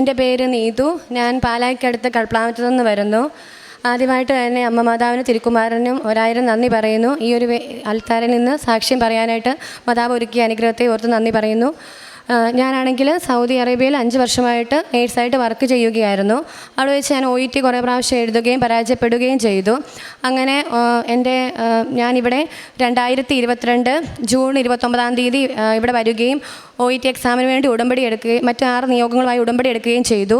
എന്റെ പേര് നീതു. ഞാൻ പാലായ്ക്കടുത്ത് കൾപ്ലാമറ്റത്തു നിന്ന് വരുന്നു. ആദ്യമായിട്ട് തന്നെ അമ്മ മാതാവിനും തിരുക്കുമാരനും ഒരായിരം നന്ദി പറയുന്നു. ഈ ഒരു അൽത്താരിൽ നിന്ന് സാക്ഷ്യം പറയാനായിട്ട് മാതാവ് ഒരുക്കിയ അനുഗ്രഹത്തെ ഓർത്ത് നന്ദി പറയുന്നു. ഞാനാണെങ്കിൽ സൗദി അറേബ്യയിൽ അഞ്ച് വർഷമായിട്ട് എയ്ഡ്സായിട്ട് വർക്ക് ചെയ്യുകയായിരുന്നു. അവിടെ വെച്ച് ഞാൻ ഒ ഇ ടി കുറേ പ്രാവശ്യം എഴുതുകയും പരാജയപ്പെടുകയും ചെയ്തു. അങ്ങനെ എന്റെ ഞാനിവിടെ രണ്ടായിരത്തി ഇരുപത്തിരണ്ട് ജൂൺ ഇരുപത്തൊമ്പതാം തീയതി ഇവിടെ വരികയും ഒ ഇ ടി എക്സാമിന് വേണ്ടി ഉടമ്പടി എടുക്കുകയും മറ്റ് ആറ് നിയോഗങ്ങളുമായി ഉടമ്പടി എടുക്കുകയും ചെയ്തു.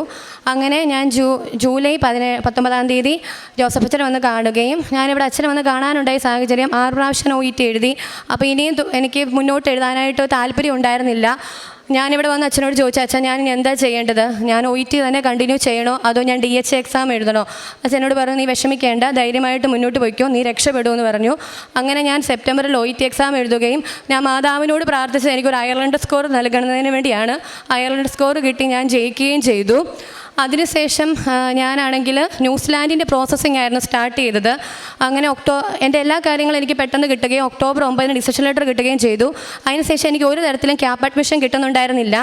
അങ്ങനെ ഞാൻ ജൂ ജൂലൈ പതിനേഴ് പത്തൊമ്പതാം തീയതി ജോസഫ് അച്ഛനെ വന്ന് കാണുകയും ഞാനിവിടെ അച്ഛനെ വന്ന് കാണാനുണ്ടായ സാഹചര്യം ആറ് പ്രാവശ്യം ഒ ഇ ടി എഴുതി. അപ്പോൾ ഇനിയും എനിക്ക് മുന്നോട്ട് എഴുതാനായിട്ട് താല്പര്യം ഉണ്ടായിരുന്നില്ല. ഞാനിവിടെ വന്ന് അച്ഛനോട് ചോദിച്ചു അച്ഛൻ ഞാൻ എന്താ ചെയ്യേണ്ടത്? ഞാൻ ഒ ടി തന്നെ കണ്ടിന്യൂ ചെയ്യണോ? അതോ ഞാൻ ഡി എച്ച് എക്സാം എഴുതണോ? അച്ഛനോട് പറഞ്ഞു നീ വിഷമിക്കേണ്ട ധൈര്യമായിട്ട് മുന്നോട്ട് പോയിക്കോ നീ രക്ഷപ്പെടുമെന്ന് പറഞ്ഞു. അങ്ങനെ ഞാൻ സെപ്റ്റംബറിൽ ഒ ടി എക്സാം എഴുതുകയും ഞാൻ മാതാവിനോട് പ്രാർത്ഥിച്ചത് എനിക്കൊരു അയർലൻഡ് സ്കോർ നൽകുന്നതിന് വേണ്ടിയാണ്. അയർലൻഡ് സ്കോർ കിട്ടി ഞാൻ ജയിക്കുകയും ചെയ്തു. അതിനുശേഷം ഞാനാണെങ്കിൽ ന്യൂസിലാൻഡിന്റെ പ്രോസസ്സിംഗ് ആയിരുന്നു സ്റ്റാർട്ട് ചെയ്തത്. അങ്ങനെ ഒക്ടോ എന്റെ എല്ലാ കാര്യങ്ങളും എനിക്ക് പെട്ടെന്ന് കിട്ടുകയും ഒക്ടോബർ ഒമ്പതിന് ഡിസിഷൻ ലെറ്റർ കിട്ടുകയും ചെയ്തു. അതിനുശേഷം എനിക്ക് ഒരു തരത്തിലും ക്യാപ് അഡ്മിഷൻ കിട്ടുന്നുണ്ടായിരുന്നില്ല.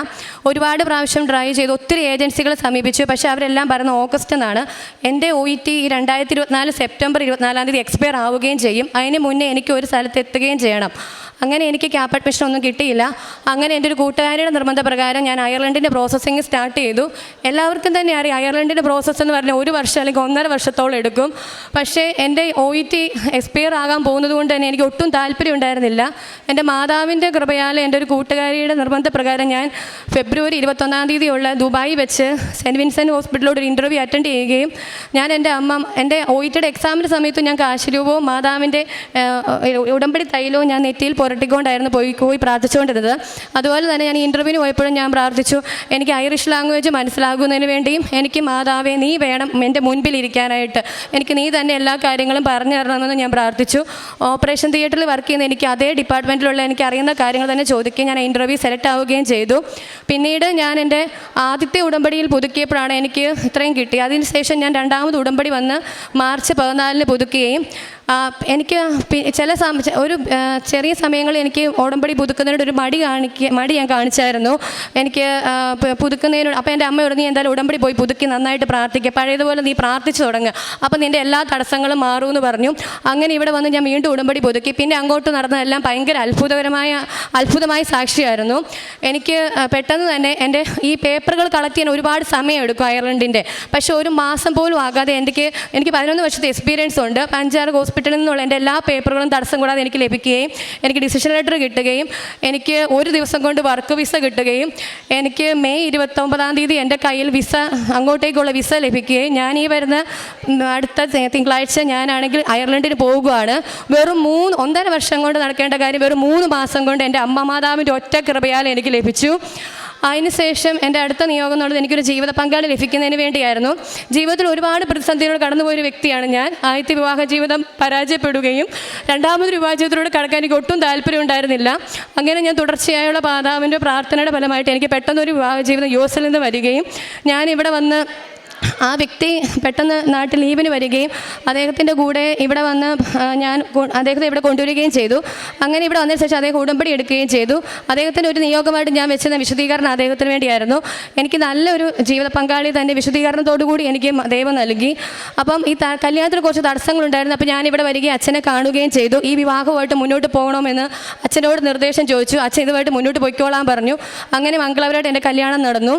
ഒരുപാട് പ്രാവശ്യം ട്രൈ ചെയ്തു. ഒത്തിരി ഏജൻസികളെ സമീപിച്ചു. പക്ഷേ അവരെല്ലാം പറഞ്ഞ ഓഗസ്റ്റ് എന്നാണ്. എന്റെ ഒ ഇ ടി രണ്ടായിരത്തി ഇരുപത്തിനാല് സെപ്റ്റംബർ ഇരുപത്തിനാലാം തീയതി എക്സ്പയർ ആവുകയും ചെയ്യും. അതിന് മുന്നേ എനിക്ക് ഒരു സ്ഥലത്ത് എത്തുകയും ചെയ്യണം. അങ്ങനെ എനിക്ക് ക്യാപ് അഡ്മിഷൻ ഒന്നും കിട്ടിയില്ല. അങ്ങനെ എന്റെ ഒരു കൂട്ടുകാരിയുടെ നിർബന്ധപ്രകാരം ഞാൻ അയർലൻഡിന്റെ പ്രോസസ്സിങ് സ്റ്റാർട്ട് ചെയ്തു. എല്ലാവർക്കും തന്നെ അറിയാം. അയർലൻഡിന്റെ പ്രോസസ്സ് എന്ന് പറഞ്ഞാൽ ഒരു വർഷം അല്ലെങ്കിൽ ഒന്നര വർഷത്തോളം എടുക്കും. പക്ഷേ എന്റെ ഒ ഇ ടി എക്സ്പയർ ആകാൻ പോകുന്നത് കൊണ്ട് തന്നെ എനിക്ക് ഒട്ടും താല്പര്യം ഉണ്ടായിരുന്നില്ല. എന്റെ മാതാവിന്റെ കൃപയാൽ എന്റെ ഒരു കൂട്ടുകാരിയുടെ നിർബന്ധപ്രകാരം ഞാൻ ഫെബ്രുവരി ഇരുപത്തൊന്നാം തീയതിയുള്ള ദുബായി വെച്ച് സെന്റ് വിൻസെന്റ് ഹോസ്പിറ്റലോട് ഒരു ഇന്റർവ്യൂ അറ്റൻഡ് ചെയ്യുകയും ഞാൻ എന്റെ അമ്മ എന്റെ ഒ ഇ ടിയുടെ എക്സാമിന്റെ സമയത്ത് ഞാൻ കാശുരൂപവും മാതാവിന്റെ ഉടമ്പടി തൈലവും ഞാൻ നെറ്റിയിൽ പുരട്ടിക്കൊണ്ടായിരുന്നു പോയി പോയി പ്രാർത്ഥിച്ചുകൊണ്ടിരുന്നത്. അതുപോലെ തന്നെ ഞാൻ ഇന്റർവ്യൂവിന് പോയപ്പോഴും ഞാൻ പ്രാർത്ഥിച്ചു. എനിക്ക് ഐറിഷ് ലാംഗ്വേജ് മനസ്സിലാകുന്നതിന് വേണ്ടിയും എനിക്ക് മാതാവെ നീ വേണം എന്റെ മുൻപിൽ ഇരിക്കാനായിട്ട് എനിക്ക് നീ തന്നെ എല്ലാ കാര്യങ്ങളും പറഞ്ഞു തരണമെന്ന് ഞാൻ പ്രാർത്ഥിച്ചു. ഓപ്പറേഷൻ തിയേറ്ററിൽ വർക്ക് ചെയ്യുന്ന എനിക്ക് അതേ ഡിപ്പാർട്ട്മെന്റിലുള്ള എനിക്ക് അറിയുന്ന കാര്യങ്ങൾ തന്നെ ചോദിക്കുകയും ഞാൻ ഇന്റർവ്യൂ സെലക്ട് ആവുകയും ചെയ്തു. പിന്നീട് ഞാൻ എന്റെ ആദ്യത്തെ ഉടമ്പടിയിൽ പുതുക്കിയപ്പോഴാണ് എനിക്ക് ഇത്രയും കിട്ടി. അതിനുശേഷം ഞാൻ രണ്ടാമത് ഉടമ്പടി വന്ന് മാർച്ച് പതിനാലിന് പുതുക്കുകയും എനിക്ക് ചില ഒരു ചെറിയ സമയങ്ങളിൽ എനിക്ക് ഓടമ്പടി പുതുക്കുന്നതിനോട് ഒരു മടി കാണിക്ക മടി ഞാൻ കാണിച്ചായിരുന്നു. എനിക്ക് പുതുക്കുന്നതിനോട് അപ്പോൾ എന്റെ അമ്മ നീ എന്തായാലും ഉടമ്പടി പോയി പുതുക്കി നന്നായിട്ട് പ്രാർത്ഥിക്കുക പഴയതുപോലെ നീ പ്രാർത്ഥിച്ചു തുടങ്ങുക അപ്പോൾ നിന്റെ എല്ലാ തടസ്സങ്ങളും മാറുമെന്ന് പറഞ്ഞു. അങ്ങനെ ഇവിടെ വന്ന് ഞാൻ വീണ്ടും ഉടമ്പടി പുതുക്കി. പിന്നെ അങ്ങോട്ട് നടന്നതെല്ലാം ഭയങ്കര അത്ഭുതകരമായ അത്ഭുതമായ സാക്ഷിയായിരുന്നു. എനിക്ക് പെട്ടെന്ന് തന്നെ എന്റെ ഈ പേപ്പറുകൾ കളക്ട് ചെയ്യാൻ ഒരുപാട് സമയം എടുക്കും അയർലൻഡിന്റെ. പക്ഷേ ഒരു മാസം പോലും ആകാതെ എനിക്ക് എനിക്ക് പതിനൊന്ന് വർഷത്തെ എക്സ്പീരിയൻസ് ഉണ്ട്. പഞ്ചാറ് ഹോസ്പിറ്റലിൽ നിന്നുള്ള എന്റെ എല്ലാ പേപ്പറുകളും തടസ്സം കൂടാതെ എനിക്ക് ലഭിക്കുകയും എനിക്ക് ഡിസിഷൻ ലെറ്റർ കിട്ടുകയും എനിക്ക് ഒരു ദിവസം കൊണ്ട് വർക്ക് വിസ കിട്ടുകയും എനിക്ക് മെയ് ഇരുപത്തൊമ്പതാം തീയതി എന്റെ കയ്യിൽ വിസ അങ്ങോട്ടേക്കുള്ള വിസ ലഭിക്കുകയും ഞാൻ ഈ വരുന്ന അടുത്ത തിങ്കളാഴ്ച ഞാനാണെങ്കിൽ അയർലൻഡിന് പോവുകയാണ് വെറും മൂന്ന് ഒന്നര വർഷം കൊണ്ട് നടക്കേണ്ട കാര്യം വെറും മൂന്ന് മാസം കൊണ്ട് എന്റെ അമ്മ മാതാവിന്റെ ഒറ്റ കൃപയാൽ എനിക്ക് ലഭിച്ചു. അതിനുശേഷം എന്റെ അടുത്ത നിയോഗം എന്നുള്ളത് എനിക്കൊരു ജീവിത പങ്കാളി ലഭിക്കുന്നതിന് വേണ്ടിയായിരുന്നു. ജീവിതത്തിൽ ഒരുപാട് പ്രതിസന്ധികൾ കടന്നുപോയൊരു വ്യക്തിയാണ് ഞാൻ. ആദ്യത്തെ വിവാഹ ജീവിതം പരാജയപ്പെടുകയും രണ്ടാമത് വിവാഹ ജീവിതത്തിലൂടെ കടക്കാൻ എനിക്ക് ഒട്ടും താല്പര്യം ഉണ്ടായിരുന്നില്ല. അങ്ങനെ ഞാൻ തുടർച്ചയായുള്ള പാതാവിന്റെ പ്രാർത്ഥനയുടെ ഫലമായിട്ട് എനിക്ക് പെട്ടെന്നൊരു വിവാഹ ജീവിതം യു എസിൽ നിന്ന് വരികയും ഞാൻ ഇവിടെ വന്ന് ആ വ്യക്തി പെട്ടെന്ന് നാട്ടിൽ ലീവിന് വരികയും അദ്ദേഹത്തിന്റെ കൂടെ ഇവിടെ വന്ന് ഞാൻ അദ്ദേഹത്തെ ഇവിടെ കൊണ്ടുവരികയും ചെയ്തു. അങ്ങനെ ഇവിടെ വന്നതിന് ശേഷം അദ്ദേഹം ഉടമ്പടി എടുക്കുകയും ചെയ്തു. അദ്ദേഹത്തിന്റെ ഒരു നിയോഗമായിട്ട് ഞാൻ വെച്ചിരുന്ന വിശദീകരണം അദ്ദേഹത്തിന് വേണ്ടിയായിരുന്നു. എനിക്ക് നല്ലൊരു ജീവിത പങ്കാളി തന്നെ വിശദീകരണത്തോടുകൂടി എനിക്ക് ദൈവം നൽകി. അപ്പം ഈ കല്യാണത്തിന് കുറച്ച് തടസ്സങ്ങളുണ്ടായിരുന്നു. അപ്പോൾ ഞാനിവിടെ വരികയും അച്ഛനെ കാണുകയും ചെയ്തു. ഈ വിവാഹമായിട്ട് മുന്നോട്ട് പോകണമെന്ന് അച്ഛനോട് നിർദ്ദേശം ചോദിച്ചു. അച്ഛൻ ഇതുമായിട്ട് മുന്നോട്ട് പൊയ്ക്കോളാൻ പറഞ്ഞു. അങ്ങനെ മംഗളവരായിട്ട് എന്റെ കല്യാണം നടന്നു.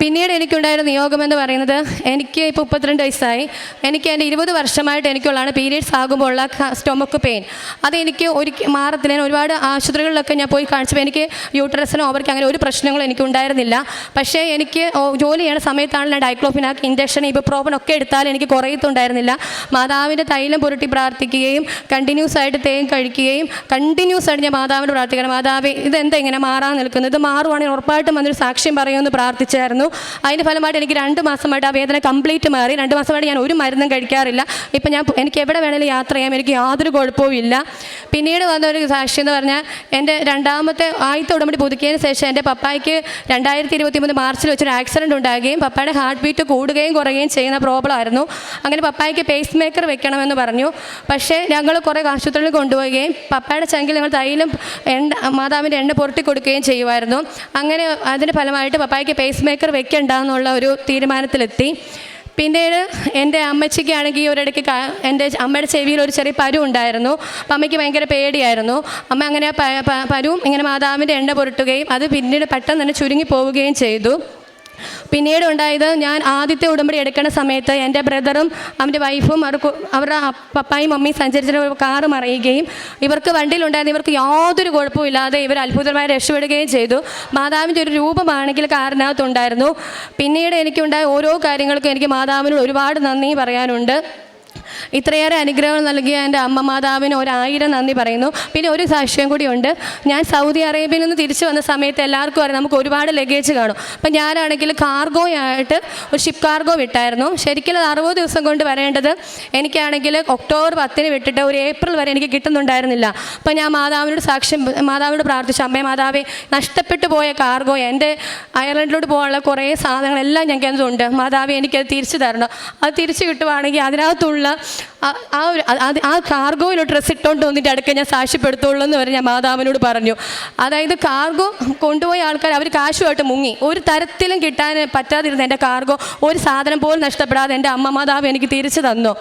പിന്നീട് എനിക്കുണ്ടായിരുന്ന നിയോഗം എന്ന് പറയുന്നത് എനിക്ക് ഇപ്പോൾ മുപ്പത്തിരണ്ട് വയസ്സായി. എനിക്ക് എന്റെ ഇരുപത് വർഷമായിട്ട് എനിക്കുള്ളതാണ് പീരീഡ്സ് ആകുമ്പോൾ ഉള്ള സ്റ്റൊമക്ക് പെയിൻ അതെനിക്ക് ഒരിക്കൽ മാറത്തില്ല. ഒരുപാട് ആശുപത്രികളിലൊക്കെ ഞാൻ പോയി കാണിച്ചപ്പോൾ എനിക്ക് യൂട്രസിനോ അവർക്ക് അങ്ങനെ ഒരു പ്രശ്നങ്ങളും എനിക്ക് ഉണ്ടായിരുന്നില്ല. പക്ഷേ എനിക്ക് ജോലി ചെയ്യണ സമയത്താണ് ഞാൻ ഡൈക്ലോഫിനാക്ക് ഇഞ്ചക്ഷൻ ഇബുപ്രോഫൻ ഒക്കെ എടുത്താൽ എനിക്ക് കുറയത്തുണ്ടായിരുന്നില്ല. മാതാവിന്റെ തൈലം പുരട്ടി പ്രാർത്ഥിക്കുകയും കണ്ടിന്യൂസ് ആയിട്ട് തേൻ കഴിക്കുകയും കണ്ടിന്യൂസ് ആയിട്ട് ഞാൻ മാതാവിന്റെ പ്രാർത്ഥിക്കണം മാതാവേ ഇതെന്താ ഇങ്ങനെ മാറാൻ നിൽക്കുന്നത്? ഇത് മാറുവാണെങ്കിൽ ഉറപ്പായിട്ടും വന്നൊരു സാക്ഷ്യം പറയുമെന്ന് പ്രാർത്ഥിച്ചായിരുന്നു. അതിന്റെ ഫലമായിട്ട് എനിക്ക് രണ്ട് മാസമായിട്ട് ആ വേദന കംപ്ലീറ്റ് മാറി. രണ്ട് മാസമായിട്ട് ഞാൻ ഒരു മരുന്നും കഴിക്കാറില്ല. ഇപ്പം ഞാൻ എനിക്ക് എവിടെ വേണമെങ്കിലും യാത്ര ചെയ്യാം. എനിക്ക് യാതൊരു കുഴപ്പവും ഇല്ല. പിന്നീട് വന്ന ഒരു സാക്ഷി എന്ന് പറഞ്ഞാൽ എന്റെ രണ്ടാമത്തെ ആദ്യത്തെ ഉടമ്പടി പുതുക്കിയതിന് ശേഷം എന്റെ പപ്പായ്ക്ക് രണ്ടായിരത്തി ഇരുപത്തി മൂന്ന് മാർച്ചിൽ വെച്ചൊരു ആക്സിഡന്റ് ഉണ്ടാകുകയും പപ്പയുടെ ഹാർട്ട് ബീറ്റ് കൂടുകയും കുറയുകയും ചെയ്യുന്ന പ്രോബ്ലം ആയിരുന്നു. അങ്ങനെ പപ്പായ്ക്ക് പേസ് മേക്കർ വെക്കണമെന്ന് പറഞ്ഞു. പക്ഷേ ഞങ്ങൾ കുറേ ആശുപത്രിയിൽ കൊണ്ടുപോവുകയും പപ്പയുടെ ചങ്കിൽ ഞങ്ങൾ തൈലും എണ്ണ മാതാവിന്റെ എണ്ണ പുരട്ടി കൊടുക്കുകയും ചെയ്യുമായിരുന്നു. അങ്ങനെ അതിന്റെ ഫലമായിട്ട് പപ്പായ്ക്ക് പേസ് മേക്കർ വെക്കണ്ട എന്നുള്ള ഒരു തീരുമാനത്തിലെത്തി. പിന്നീട് എന്റെ അമ്മച്ചിക്കാണെങ്കിൽ ഒരിടയ്ക്ക് എന്റെ അമ്മയുടെ ചെവിയിൽ ഒരു ചെറിയ പരു ഉണ്ടായിരുന്നു. അപ്പം അമ്മയ്ക്ക് ഭയങ്കര പേടിയായിരുന്നു. അമ്മ അങ്ങനെ പരുവും ഇങ്ങനെ മാതാവിന്റെ എണ്ണ പുരട്ടുകയും അത് പിന്നീട് പെട്ടെന്ന് തന്നെ ചുരുങ്ങി പോവുകയും ചെയ്തു. പിന്നീട് ഉണ്ടായത് ഞാൻ ആദ്യത്തെ ഉടമ്പടി എടുക്കുന്ന സമയത്ത് എന്റെ ബ്രദറും അവന്റെ വൈഫും അവർക്ക് അവരുടെ പപ്പായും മമ്മിയും സഞ്ചരിച്ചിട്ട് ഒരു കാറ് മറിയുകയും ഇവർക്ക് വണ്ടിയിലുണ്ടായിരുന്ന ഇവർക്ക് യാതൊരു കുഴപ്പമില്ലാതെ ഇവർ അത്ഭുതമായി രക്ഷപ്പെടുകയും ചെയ്തു. മാതാവിന്റെ ഒരു രൂപമാണെങ്കിൽ കാറിനകത്തുണ്ടായിരുന്നു. പിന്നീട് എനിക്കുണ്ടായ ഓരോ കാര്യങ്ങൾക്കും എനിക്ക് മാതാവിനോട് ഒരുപാട് നന്ദി പറയാനുണ്ട്. ഇത്രയേറെ അനുഗ്രഹം നൽകിയ എന്റെ അമ്മ മാതാവിന് ഒരായിരം നന്ദി പറയുന്നു. പിന്നെ ഒരു സാക്ഷ്യം കൂടിയുണ്ട്. ഞാൻ സൗദി അറേബ്യയിൽ നിന്ന് തിരിച്ചു വന്ന സമയത്ത് എല്ലാവർക്കും അറിയാം നമുക്ക് ഒരുപാട് ലഗേജ് കാണും. അപ്പം ഞാനാണെങ്കിൽ കാർഗോ ആയിട്ട് ഒരു ഷിപ്പ് കാർഗോ വിട്ടായിരുന്നു. ശരിക്കും അറുപത് ദിവസം കൊണ്ട് വരേണ്ടത് എനിക്കാണെങ്കിൽ ഒക്ടോബർ പത്തിന് വിട്ടിട്ട് ഒരു ഏപ്രിൽ വരെ എനിക്ക് കിട്ടുന്നുണ്ടായിരുന്നില്ല. അപ്പം ഞാൻ മാതാവിനോട് സാക്ഷ്യം മാതാവിനോട് പ്രാർത്ഥിച്ചു. അമ്മേ മാതാവേ നഷ്ടപ്പെട്ടു പോയ കാർഗോ എന്റെ അയർലൻഡിലോട്ട് പോകാനുള്ള കുറേ സാധനങ്ങളെല്ലാം ഞങ്ങൾക്ക് എന്തുണ്ട് മാതാവേ എനിക്കത് തിരിച്ചു തരണം. അത് തിരിച്ചു കിട്ടുവാണെങ്കിൽ അതിനകത്തുള്ള ആ- ഒരു ആ കാർഗോയിൽ ഡ്രസ്സ് ഇട്ടുകൊണ്ട് വന്നിട്ട് അടുക്ക ഞാൻ സാക്ഷ്യപ്പെടുത്തുള്ളൂ എന്ന് വരെ ഞാൻ മാതാവിനോട് പറഞ്ഞു. അതായത് കാർഗോ കൊണ്ടുപോയ ആൾക്കാർ അവർ കാശുമായിട്ട് മുങ്ങി. ഒരു തരത്തിലും കിട്ടാൻ പറ്റാതിരുന്ന എന്റെ കാർഗോ ഒരു സാധനം പോലും നഷ്ടപ്പെടാതെ എന്റെ അമ്മ മാതാവ് എനിക്ക് തിരിച്ചു തന്നു.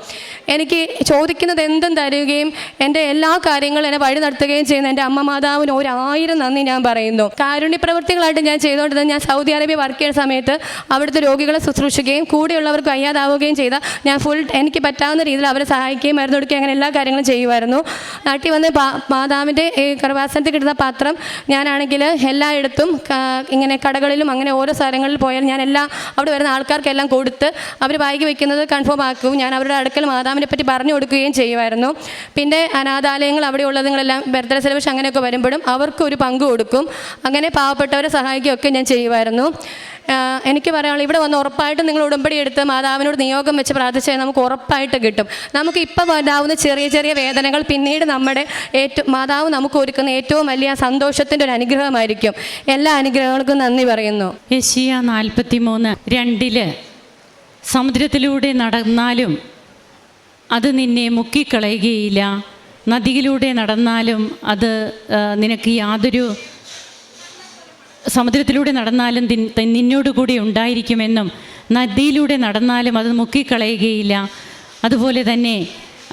എനിക്ക് ചോദിക്കുന്നത് എന്തും തരുകയും എന്റെ എല്ലാ കാര്യങ്ങളും എന്നെ വഴി നടത്തുകയും ചെയ്യുന്ന എന്റെ അമ്മ മാതാവിന് ഒരായിരം നന്ദി ഞാൻ പറയുന്നു. കാരുണ്യ പ്രവൃത്തികളായിട്ട് ഞാൻ ചെയ്തുകൊണ്ടിരുന്നത് ഞാൻ സൗദി അറേബ്യ വർക്ക് ചെയ്യുന്ന സമയത്ത് അവിടുത്തെ രോഗികളെ ശുശ്രൂഷിക്കുകയും കൂടെയുള്ളവർക്ക് വയ്യാതാവുകയും ചെയ്ത ഞാൻ ഫുൾ എനിക്ക് പറ്റാവുന്ന രീതിയിൽ അവരെ സഹായിക്കുകയും മരുന്ന് കൊടുക്കുകയും അങ്ങനെ എല്ലാ കാര്യങ്ങളും ചെയ്യുമായിരുന്നു. നാട്ടിൽ വന്ന് മാതാവിന്റെ ഈ കർവാസനത്തിൽ കിട്ടുന്ന പാത്രം ഞാനാണെങ്കിൽ എല്ലായിടത്തും ഇങ്ങനെ കടകളിലും അങ്ങനെ ഓരോ സ്ഥലങ്ങളിൽ പോയാൽ ഞാൻ എല്ലാ അവിടെ വരുന്ന ആൾക്കാർക്കെല്ലാം കൊടുത്ത് അവർ ബാഗ് വെക്കുന്നത് കൺഫേം ആക്കും. ഞാൻ അവരുടെ അടുക്കൽ മാതാവിനെ പറ്റി പറഞ്ഞു കൊടുക്കുകയും ചെയ്യുമായിരുന്നു. പിന്നെ അനാഥാലയങ്ങൾ അവിടെ ഉള്ളതുങ്ങളെല്ലാം ബർത്ത്ഡേ സെലിബ്രേഷൻ അങ്ങനെയൊക്കെ വരുമ്പോഴും അവർക്കൊരു പങ്ക് കൊടുക്കും. അങ്ങനെ പാവപ്പെട്ടവരെ സഹായിക്കുകയൊക്കെ ഞാൻ ചെയ്യുമായിരുന്നു. എനിക്ക് പറയാനുള്ള ഇവിടെ വന്ന് ഉറപ്പായിട്ടും നിങ്ങൾ ഉടമ്പടി എടുത്ത് മാതാവിനോട് നിയോഗം വെച്ച് പ്രാർത്ഥിച്ചാൽ നമുക്ക് ഉറപ്പായിട്ട് കിട്ടും. നമുക്ക് ഇപ്പോൾ ഉണ്ടാവുന്ന ചെറിയ ചെറിയ വേദനകൾ പിന്നീട് നമ്മുടെ ഏറ്റവും മാതാവ് നമുക്ക് ഒരുക്കുന്ന ഏറ്റവും വലിയ സന്തോഷത്തിന്റെ ഒരു അനുഗ്രഹമായിരിക്കും. എല്ലാ അനുഗ്രഹങ്ങൾക്കും നന്ദി പറയുന്നു. യശിയ നാൽപ്പത്തി മൂന്ന് രണ്ടിൽ സമുദ്രത്തിലൂടെ നടന്നാലും അത് നിന്നെ മുക്കിക്കളയുകയില്ല. നദിയിലൂടെ നടന്നാലും അത് നിനക്ക് യാതൊരു സമുദ്രത്തിലൂടെ നടന്നാലും നിന്നോടുകൂടി നിന്നോട് കൂടി ഉണ്ടായിരിക്കുമെന്നും നദിയിലൂടെ നടന്നാലും അത് മുക്കിക്കളയുകയില്ല. അതുപോലെ തന്നെ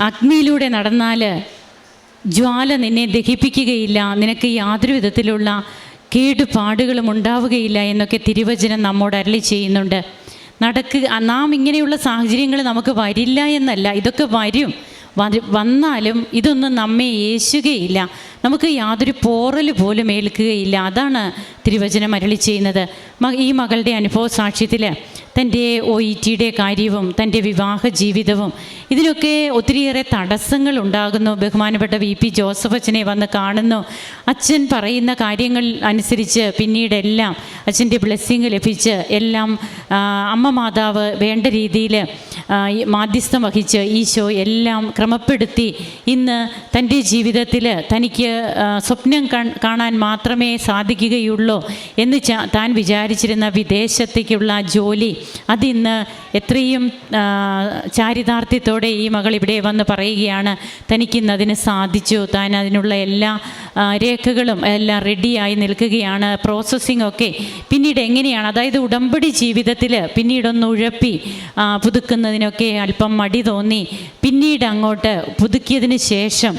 അഗ്നിയിലൂടെ നടന്നാൽ ജ്വാല നിന്നെ ദഹിപ്പിക്കുകയില്ല. നിനക്ക് യാതൊരു വിധത്തിലുള്ള കേടുപാടുകളും ഉണ്ടാവുകയില്ല എന്നൊക്കെ തിരുവചനം നമ്മോട് അരളി ചെയ്യുന്നുണ്ട്. നടക്കുക നാം ഇങ്ങനെയുള്ള സാഹചര്യങ്ങൾ നമുക്ക് വരില്ല എന്നല്ല ഇതൊക്കെ വരും. വന്നാലും ഇതൊന്നും നമ്മെ യേശുകയില്ല നമുക്ക് യാതൊരു പോറൽ പോലും ഏൽക്കുകയില്ല. അതാണ് തിരുവചനം അരളി ചെയ്യുന്നത്. ഈ മകളുടെ അനുഭവ സാക്ഷ്യത്തിൽ തന്റെ ഒ ഇ ടിയുടെ കാര്യവും തന്റെ വിവാഹ ജീവിതവും ഇതിനൊക്കെ ഒത്തിരിയേറെ തടസ്സങ്ങൾ ഉണ്ടാകുന്നു ബഹുമാനപ്പെട്ട വി പി ജോസഫ് അച്ഛനെ വന്ന് കാണുന്നു. അച്ഛൻ പറയുന്ന കാര്യങ്ങൾ അനുസരിച്ച് പിന്നീടെല്ലാം അച്ഛന്റെ ബ്ലെസ്സിങ് ലഭിച്ച് എല്ലാം അമ്മ മാതാവ് വേണ്ട രീതിയിൽ മാധ്യസ്ഥം വഹിച്ച് ഈശോ എല്ലാം ക്രമപ്പെടുത്തി ഇന്ന് തന്റെ ജീവിതത്തിൽ തനിക്ക് സ്വപ്നം കാണാൻ മാത്രമേ സാധിക്കുകയുള്ളൂ എന്ന് താൻ വിചാരിച്ചിരുന്ന വിദേശത്തേക്കുള്ള ജോലി അതിന്ന് എത്രയും ചാരിതാർത്ഥ്യത്തോടെ ഈ മകൾ ഇവിടെ വന്ന് പറയുകയാണ്. തനിക്കിന്ന് അതിന് സാധിച്ചു. താൻ അതിനുള്ള എല്ലാ രേഖകളും എല്ലാം റെഡിയായി നിൽക്കുകയാണ്. പ്രോസസ്സിംഗ് ഒക്കെ പിന്നീട് എങ്ങനെയാണ്? അതായത് ഉടമ്പടി ജീവിതത്തിൽ പിന്നീടൊന്ന് ഉഴപ്പി ആ, പുതുക്കുന്നതിനൊക്കെ അല്പം മടി തോന്നി. പിന്നീട് അങ്ങോട്ട് പുതുക്കിയതിന് ശേഷം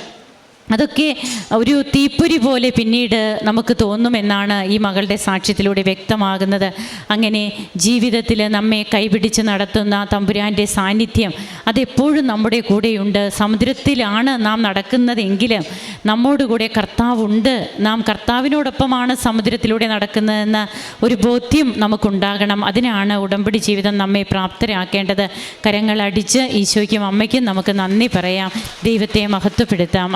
അതൊക്കെ ഒരു തീപ്പൊരി പോലെ പിന്നീട് നമുക്ക് തോന്നുമെന്നാണ് ഈ മകളുടെ സാക്ഷ്യത്തിലൂടെ വ്യക്തമാകുന്നത്. അങ്ങനെ ജീവിതത്തിൽ നമ്മെ കൈപിടിച്ച് നടത്തുന്ന തമ്പുരാന്റെ സാന്നിധ്യം അതെപ്പോഴും നമ്മുടെ കൂടെയുണ്ട്. സമുദ്രത്തിലാണ് നാം നടക്കുന്നതെങ്കിലും നമ്മോട് കൂടെ കർത്താവുണ്ട്. നാം കർത്താവിനോടൊപ്പമാണ് സമുദ്രത്തിലൂടെ നടക്കുന്നതെന്ന ഒരു ബോധ്യം നമുക്കുണ്ടാകണം. അതിനാണ് ഉടമ്പടി ജീവിതം നമ്മെ പ്രാപ്തരാക്കേണ്ടത്. കരങ്ങളടിച്ച് ഈശോയ്ക്കും അമ്മയ്ക്കും നമുക്ക് നന്ദി പറയാം. ദൈവത്തെ മഹത്വപ്പെടുത്താം.